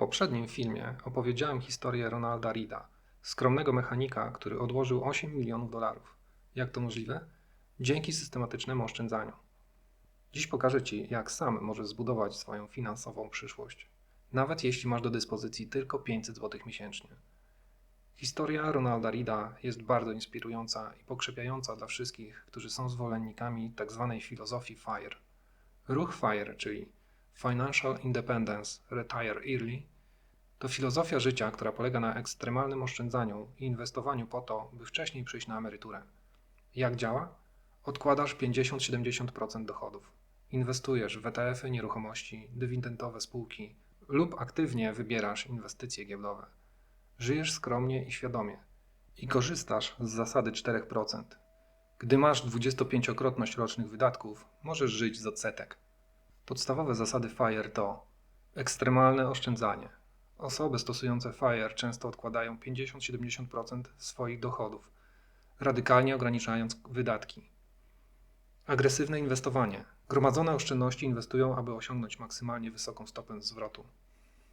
poprzednim filmie opowiedziałem historię Ronalda Reeda, skromnego mechanika, który odłożył 8 milionów dolarów. Jak to możliwe? Dzięki systematycznemu oszczędzaniu. Dziś pokażę Ci, jak sam możesz zbudować swoją finansową przyszłość, nawet jeśli masz do dyspozycji tylko 500 zł miesięcznie. Historia Ronalda Reeda jest bardzo inspirująca i pokrzepiająca dla wszystkich, którzy są zwolennikami tzw. filozofii FIRE. Ruch FIRE, czyli Financial Independence Retire Early, to filozofia życia, która polega na ekstremalnym oszczędzaniu i inwestowaniu po to, by wcześniej przyjść na emeryturę. Jak działa? Odkładasz 50-70% dochodów. Inwestujesz w ETF-y, nieruchomości, dywidendowe spółki lub aktywnie wybierasz inwestycje giełdowe. Żyjesz skromnie i świadomie i korzystasz z zasady 4%. Gdy masz 25-krotność rocznych wydatków, możesz żyć z odsetek. Podstawowe zasady FIRE to ekstremalne oszczędzanie. Osoby stosujące FIRE często odkładają 50-70% swoich dochodów, radykalnie ograniczając wydatki. Agresywne inwestowanie. Gromadzone oszczędności inwestują, aby osiągnąć maksymalnie wysoką stopę zwrotu.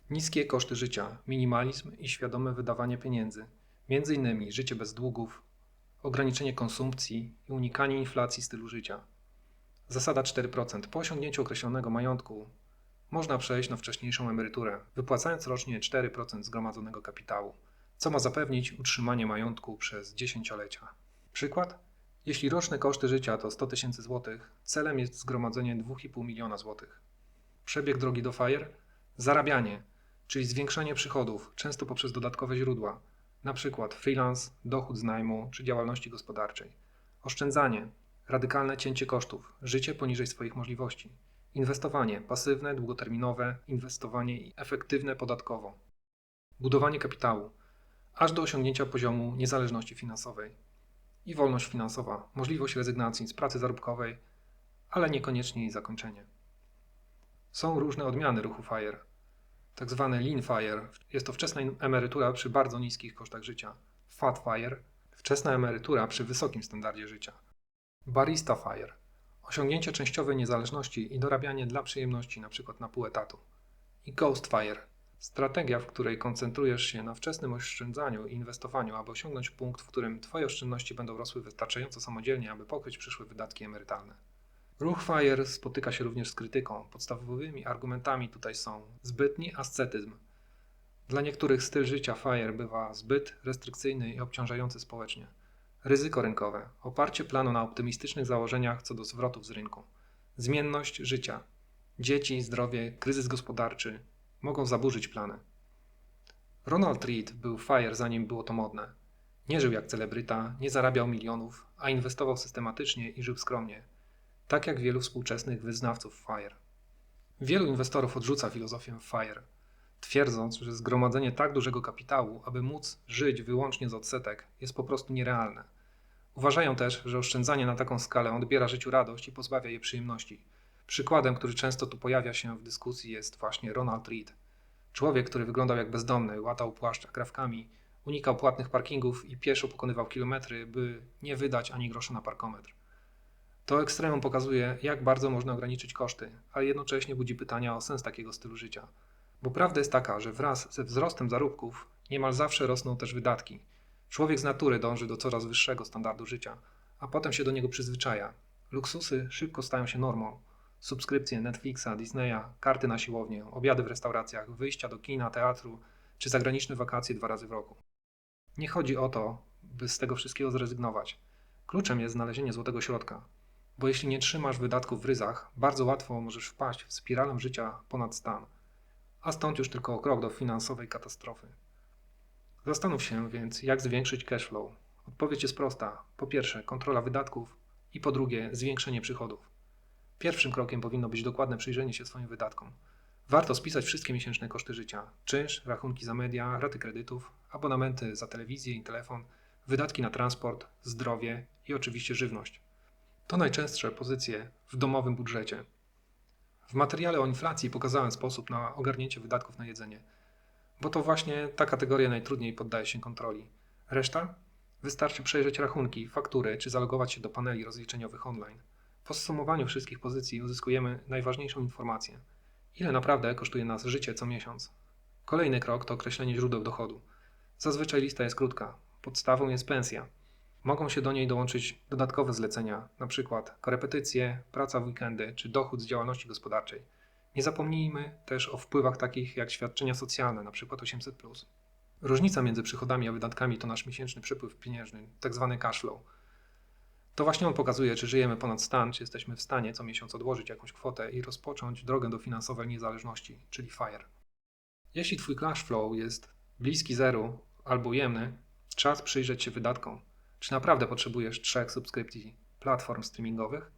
Niskie koszty życia, minimalizm i świadome wydawanie pieniędzy, m.in. życie bez długów, ograniczenie konsumpcji i unikanie inflacji stylu życia. Zasada 4%. Po osiągnięciu określonego majątku można przejść na wcześniejszą emeryturę, wypłacając rocznie 4% zgromadzonego kapitału, co ma zapewnić utrzymanie majątku przez dziesięciolecia. Przykład? Jeśli roczne koszty życia to 100 tysięcy złotych, celem jest zgromadzenie 2,5 miliona złotych. Przebieg drogi do FIRE? Zarabianie, czyli zwiększanie przychodów, często poprzez dodatkowe źródła, np. freelance, dochód z najmu czy działalności gospodarczej. Oszczędzanie, radykalne cięcie kosztów, życie poniżej swoich możliwości. Inwestowanie pasywne, długoterminowe, inwestowanie efektywne podatkowo. Budowanie kapitału, aż do osiągnięcia poziomu niezależności finansowej. I wolność finansowa, możliwość rezygnacji z pracy zarobkowej, ale niekoniecznie jej zakończenie. Są różne odmiany ruchu FIRE. Tak zwane Lean FIRE jest to wczesna emerytura przy bardzo niskich kosztach życia. Fat FIRE wczesna emerytura przy wysokim standardzie życia. Barista Fire. Osiągnięcie częściowej niezależności i dorabianie dla przyjemności, np. na pół etatu. I Ghost Fire. Strategia, w której koncentrujesz się na wczesnym oszczędzaniu i inwestowaniu, aby osiągnąć punkt, w którym Twoje oszczędności będą rosły wystarczająco samodzielnie, aby pokryć przyszłe wydatki emerytalne. Ruch FIRE spotyka się również z krytyką. Podstawowymi argumentami tutaj są zbytni ascetyzm. Dla niektórych styl życia FIRE bywa zbyt restrykcyjny i obciążający społecznie. Ryzyko rynkowe. Oparcie planu na optymistycznych założeniach co do zwrotów z rynku. Zmienność życia. Dzieci, zdrowie, kryzys gospodarczy mogą zaburzyć plany. Ronald Reed był FIRE zanim było to modne. Nie żył jak celebryta, nie zarabiał milionów, a inwestował systematycznie i żył skromnie. Tak jak wielu współczesnych wyznawców FIRE. Wielu inwestorów odrzuca filozofię FIRE, twierdząc, że zgromadzenie tak dużego kapitału, aby móc żyć wyłącznie z odsetek, jest po prostu nierealne. Uważają też, że oszczędzanie na taką skalę odbiera życiu radość i pozbawia je przyjemności. Przykładem, który często tu pojawia się w dyskusji, jest właśnie Ronald Reed. Człowiek, który wyglądał jak bezdomny, łatał płaszcz krawkami, unikał płatnych parkingów i pieszo pokonywał kilometry, by nie wydać ani grosza na parkometr. To ekstremum pokazuje, jak bardzo można ograniczyć koszty, ale jednocześnie budzi pytania o sens takiego stylu życia. Bo prawda jest taka, że wraz ze wzrostem zarobków niemal zawsze rosną też wydatki. Człowiek z natury dąży do coraz wyższego standardu życia, a potem się do niego przyzwyczaja. Luksusy szybko stają się normą. Subskrypcje Netflixa, Disneya, karty na siłownię, obiady w restauracjach, wyjścia do kina, teatru czy zagraniczne wakacje dwa razy w roku. Nie chodzi o to, by z tego wszystkiego zrezygnować. Kluczem jest znalezienie złotego środka, bo jeśli nie trzymasz wydatków w ryzach, bardzo łatwo możesz wpaść w spiralę życia ponad stan, a stąd już tylko krok do finansowej katastrofy. Zastanów się więc, jak zwiększyć cash flow. Odpowiedź jest prosta. Po pierwsze, kontrola wydatków i po drugie, zwiększenie przychodów. Pierwszym krokiem powinno być dokładne przyjrzenie się swoim wydatkom. Warto spisać wszystkie miesięczne koszty życia: czynsz, rachunki za media, raty kredytów, abonamenty za telewizję i telefon, wydatki na transport, zdrowie i oczywiście żywność. To najczęstsze pozycje w domowym budżecie. W materiale o inflacji pokazałem sposób na ogarnięcie wydatków na jedzenie bo to właśnie ta kategoria najtrudniej poddaje się kontroli. Reszta? Wystarczy przejrzeć rachunki, faktury czy zalogować się do paneli rozliczeniowych online. Po zsumowaniu wszystkich pozycji uzyskujemy najważniejszą informację. Ile naprawdę kosztuje nas życie co miesiąc? Kolejny krok to określenie źródeł dochodu. Zazwyczaj lista jest krótka. Podstawą jest pensja. Mogą się do niej dołączyć dodatkowe zlecenia, np. korepetycje, praca w weekendy czy dochód z działalności gospodarczej. Nie zapomnijmy też o wpływach takich jak świadczenia socjalne, np. 800. Różnica między przychodami a wydatkami to nasz miesięczny przepływ pieniężny, tzw. cash flow. To właśnie on pokazuje, czy żyjemy ponad stan, czy jesteśmy w stanie co miesiąc odłożyć jakąś kwotę i rozpocząć drogę do finansowej niezależności, czyli FIRE. Jeśli Twój cash flow jest bliski zeru albo ujemny, czas przyjrzeć się wydatkom. Czy naprawdę potrzebujesz trzech subskrypcji platform streamingowych?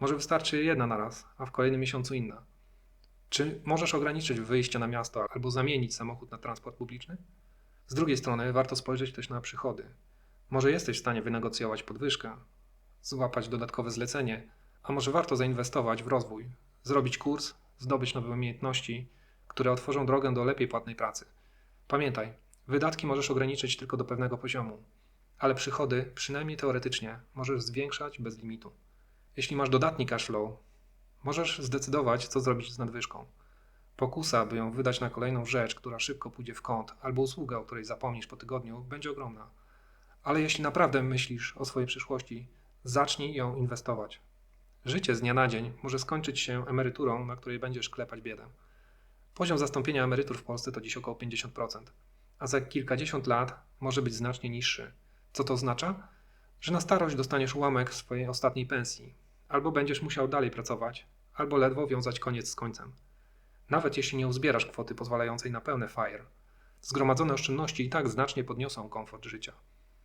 Może wystarczy jedna na raz, a w kolejnym miesiącu inna. Czy możesz ograniczyć wyjście na miasto albo zamienić samochód na transport publiczny? Z drugiej strony warto spojrzeć też na przychody. Może jesteś w stanie wynegocjować podwyżkę, złapać dodatkowe zlecenie, a może warto zainwestować w rozwój, zrobić kurs, zdobyć nowe umiejętności, które otworzą drogę do lepiej płatnej pracy. Pamiętaj, wydatki możesz ograniczyć tylko do pewnego poziomu, ale przychody, przynajmniej teoretycznie, możesz zwiększać bez limitu. Jeśli masz dodatni cash flow, możesz zdecydować, co zrobić z nadwyżką. Pokusa, by ją wydać na kolejną rzecz, która szybko pójdzie w kąt, albo usługę, o której zapomnisz po tygodniu, będzie ogromna. Ale jeśli naprawdę myślisz o swojej przyszłości, zacznij ją inwestować. Życie z dnia na dzień może skończyć się emeryturą, na której będziesz klepać biedę. Poziom zastąpienia emerytur w Polsce to dziś około 50%, a za kilkadziesiąt lat może być znacznie niższy. Co to oznacza? Że na starość dostaniesz ułamek swojej ostatniej pensji, albo będziesz musiał dalej pracować, albo ledwo wiązać koniec z końcem. Nawet jeśli nie uzbierasz kwoty pozwalającej na pełne FIRE, zgromadzone oszczędności i tak znacznie podniosą komfort życia.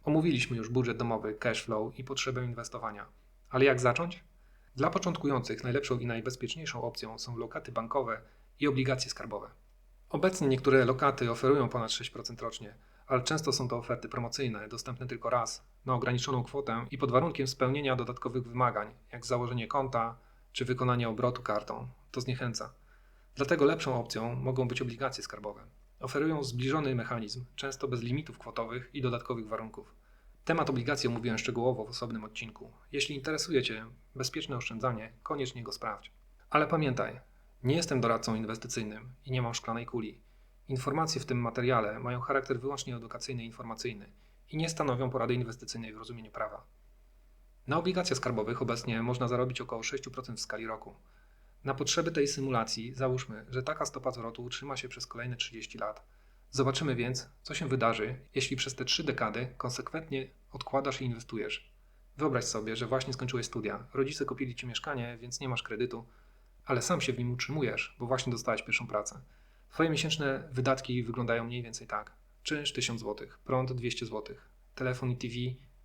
Omówiliśmy już budżet domowy, cash flow i potrzebę inwestowania. Ale jak zacząć? Dla początkujących najlepszą i najbezpieczniejszą opcją są lokaty bankowe i obligacje skarbowe. Obecnie niektóre lokaty oferują ponad 6% rocznie, ale często są to oferty promocyjne, dostępne tylko raz, na ograniczoną kwotę i pod warunkiem spełnienia dodatkowych wymagań, jak założenie konta czy wykonanie obrotu kartą. To zniechęca. Dlatego lepszą opcją mogą być obligacje skarbowe. Oferują zbliżony mechanizm, często bez limitów kwotowych i dodatkowych warunków. Temat obligacji omówiłem szczegółowo w osobnym odcinku. Jeśli interesuje Cię bezpieczne oszczędzanie, koniecznie go sprawdź. Ale pamiętaj, nie jestem doradcą inwestycyjnym i nie mam szklanej kuli. Informacje w tym materiale mają charakter wyłącznie edukacyjny i informacyjny i nie stanowią porady inwestycyjnej w rozumieniu prawa. Na obligacjach skarbowych obecnie można zarobić około 6% w skali roku. Na potrzeby tej symulacji załóżmy, że taka stopa zwrotu utrzyma się przez kolejne 30 lat. Zobaczymy więc, co się wydarzy, jeśli przez te trzy dekady konsekwentnie odkładasz i inwestujesz. Wyobraź sobie, że właśnie skończyłeś studia, rodzice kupili ci mieszkanie, więc nie masz kredytu, ale sam się w nim utrzymujesz, bo właśnie dostałeś pierwszą pracę. Twoje miesięczne wydatki wyglądają mniej więcej tak. Czynsz 1000 zł, prąd 200 zł, telefon i TV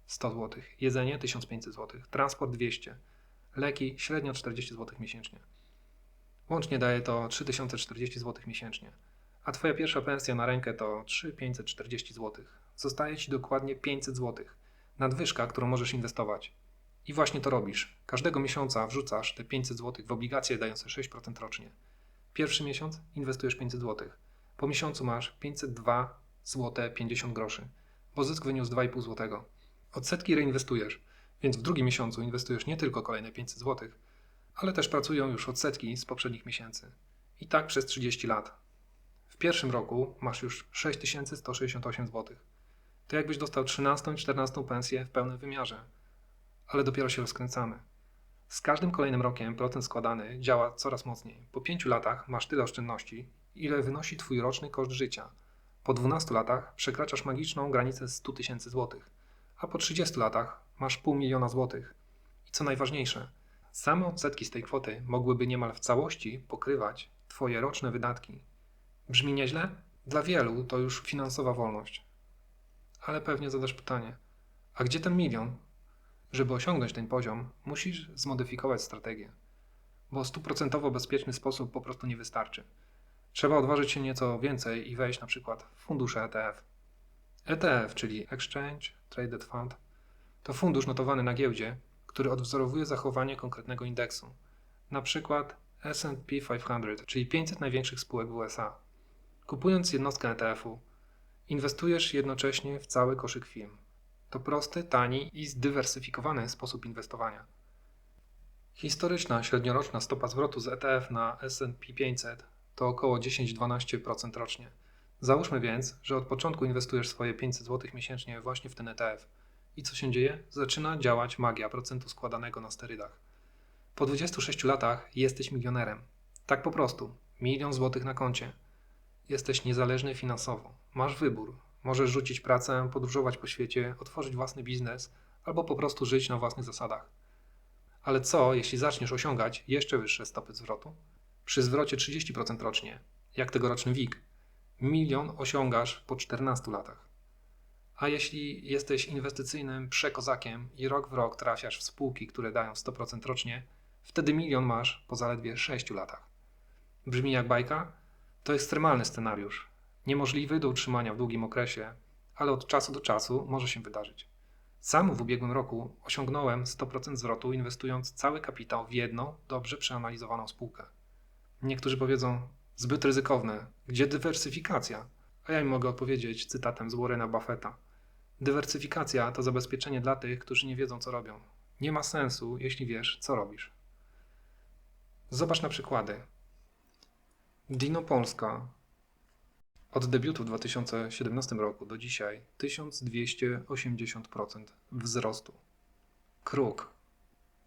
100 zł, jedzenie 1500 zł, transport 200, leki średnio 40 zł miesięcznie. Łącznie daje to 3040 zł miesięcznie, a Twoja pierwsza pensja na rękę to 3540 zł. Zostaje Ci dokładnie 500 zł. Nadwyżka, którą możesz inwestować. I właśnie to robisz. Każdego miesiąca wrzucasz te 500 zł w obligacje dające 6% rocznie. Pierwszy miesiąc inwestujesz 500 zł. Po miesiącu masz 502 zł 50 groszy, bo zysk wyniósł 2,5 zł. Odsetki reinwestujesz, więc w drugim miesiącu inwestujesz nie tylko kolejne 500 zł, ale też pracują już odsetki z poprzednich miesięcy. I tak przez 30 lat. W pierwszym roku masz już 6168 zł. To jakbyś dostał 13-14 pensję w pełnym wymiarze. Ale dopiero się rozkręcamy. Z każdym kolejnym rokiem procent składany działa coraz mocniej. Po 5 latach masz tyle oszczędności, ile wynosi Twój roczny koszt życia. Po 12 latach przekraczasz magiczną granicę 100 tysięcy złotych, a po 30 latach masz pół miliona złotych. I co najważniejsze, same odsetki z tej kwoty mogłyby niemal w całości pokrywać Twoje roczne wydatki. Brzmi nieźle? Dla wielu to już finansowa wolność. Ale pewnie zadasz pytanie: a gdzie ten milion? Żeby osiągnąć ten poziom, musisz zmodyfikować strategię, bo stuprocentowo bezpieczny sposób po prostu nie wystarczy. Trzeba odważyć się nieco więcej i wejść na przykład w fundusze ETF. ETF, czyli Exchange Traded Fund, to fundusz notowany na giełdzie, który odwzorowuje zachowanie konkretnego indeksu, na przykład S&P 500, czyli 500 największych spółek w USA. Kupując jednostkę ETF-u, inwestujesz jednocześnie w cały koszyk firm. To prosty, tani i zdywersyfikowany sposób inwestowania. Historyczna średnioroczna stopa zwrotu z ETF na S&P 500 to około 10-12% rocznie. Załóżmy więc, że od początku inwestujesz swoje 500 zł miesięcznie właśnie w ten ETF. I co się dzieje? Zaczyna działać magia procentu składanego na sterydach. Po 26 latach jesteś milionerem. Tak po prostu. Milion złotych na koncie. Jesteś niezależny finansowo. Masz wybór. Możesz rzucić pracę, podróżować po świecie, otworzyć własny biznes albo po prostu żyć na własnych zasadach. Ale co, jeśli zaczniesz osiągać jeszcze wyższe stopy zwrotu? Przy zwrocie 30% rocznie, jak tegoroczny WIG, milion osiągasz po 14 latach. A jeśli jesteś inwestycyjnym przekozakiem i rok w rok trafiasz w spółki, które dają 100% rocznie, wtedy milion masz po zaledwie 6 latach. Brzmi jak bajka? To ekstremalny scenariusz, niemożliwy do utrzymania w długim okresie, ale od czasu do czasu może się wydarzyć. Sam w ubiegłym roku osiągnąłem 100% zwrotu, inwestując cały kapitał w jedną dobrze przeanalizowaną spółkę. Niektórzy powiedzą, zbyt ryzykowne, gdzie dywersyfikacja? A ja im mogę odpowiedzieć cytatem z Warrena Buffetta. Dywersyfikacja to zabezpieczenie dla tych, którzy nie wiedzą, co robią. Nie ma sensu, jeśli wiesz, co robisz. Zobacz na przykłady. Dino Polska. Od debiutu w 2017 roku do dzisiaj 1280% wzrostu. Kruk.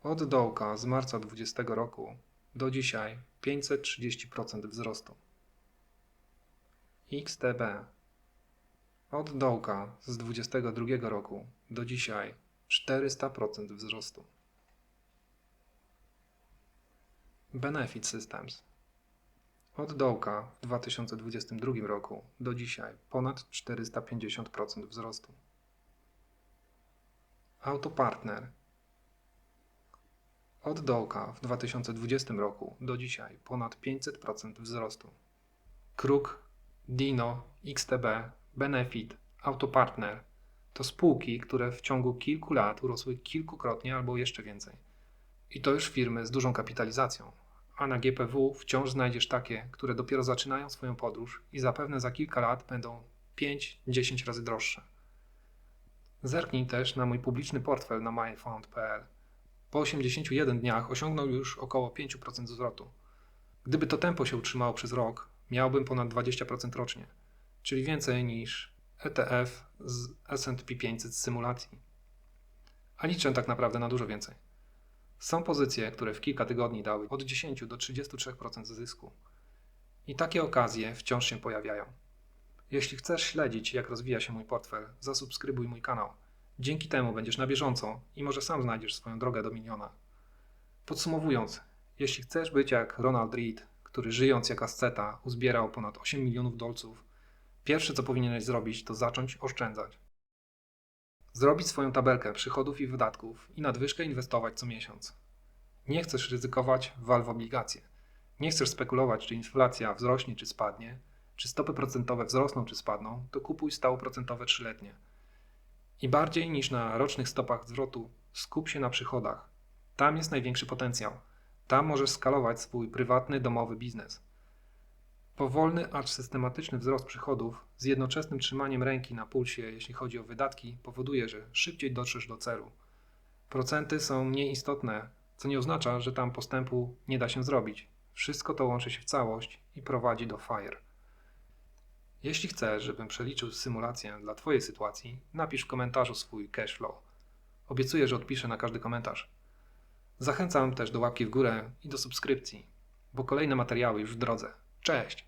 Od dołka z marca 2020 roku do dzisiaj 530% wzrostu. XTB. Od dołka z 2022 roku do dzisiaj 400% wzrostu. Benefit Systems. Od dołka w 2022 roku do dzisiaj ponad 450% wzrostu. Autopartner. Od dołka w 2020 roku do dzisiaj ponad 500% wzrostu. Kruk, Dino, XTB, Benefit, Autopartner to spółki, które w ciągu kilku lat urosły kilkukrotnie albo jeszcze więcej. I to już firmy z dużą kapitalizacją. A na GPW wciąż znajdziesz takie, które dopiero zaczynają swoją podróż i zapewne za kilka lat będą 5-10 razy droższe. Zerknij też na mój publiczny portfel na myfund.pl. Po 81 dniach osiągnął już około 5% zwrotu. Gdyby to tempo się utrzymało przez rok, miałbym ponad 20% rocznie, czyli więcej niż ETF z S&P 500 z symulacji. A liczę tak naprawdę na dużo więcej. Są pozycje, które w kilka tygodni dały od 10 do 33% zysku. I takie okazje wciąż się pojawiają. Jeśli chcesz śledzić, jak rozwija się mój portfel, zasubskrybuj mój kanał. Dzięki temu będziesz na bieżąco i może sam znajdziesz swoją drogę do miliona. Podsumowując, jeśli chcesz być jak Ronald Reed, który żyjąc jak asceta uzbierał ponad 8 milionów dolców, pierwsze co powinieneś zrobić to zacząć oszczędzać. Zrobić swoją tabelkę przychodów i wydatków i nadwyżkę inwestować co miesiąc. Nie chcesz ryzykować, wal w obligacje. Nie chcesz spekulować, czy inflacja wzrośnie czy spadnie, czy stopy procentowe wzrosną czy spadną, to kupuj stałoprocentowe trzyletnie. I bardziej niż na rocznych stopach zwrotu, skup się na przychodach. Tam jest największy potencjał. Tam możesz skalować swój prywatny, domowy biznes. Powolny, acz systematyczny wzrost przychodów z jednoczesnym trzymaniem ręki na pulsie, jeśli chodzi o wydatki, powoduje, że szybciej dotrzesz do celu. Procenty są mniej istotne, co nie oznacza, że tam postępu nie da się zrobić. Wszystko to łączy się w całość i prowadzi do FIRE. Jeśli chcesz, żebym przeliczył symulację dla Twojej sytuacji, napisz w komentarzu swój cash flow. Obiecuję, że odpiszę na każdy komentarz. Zachęcam też do łapki w górę i do subskrypcji, bo kolejne materiały już w drodze. Cześć!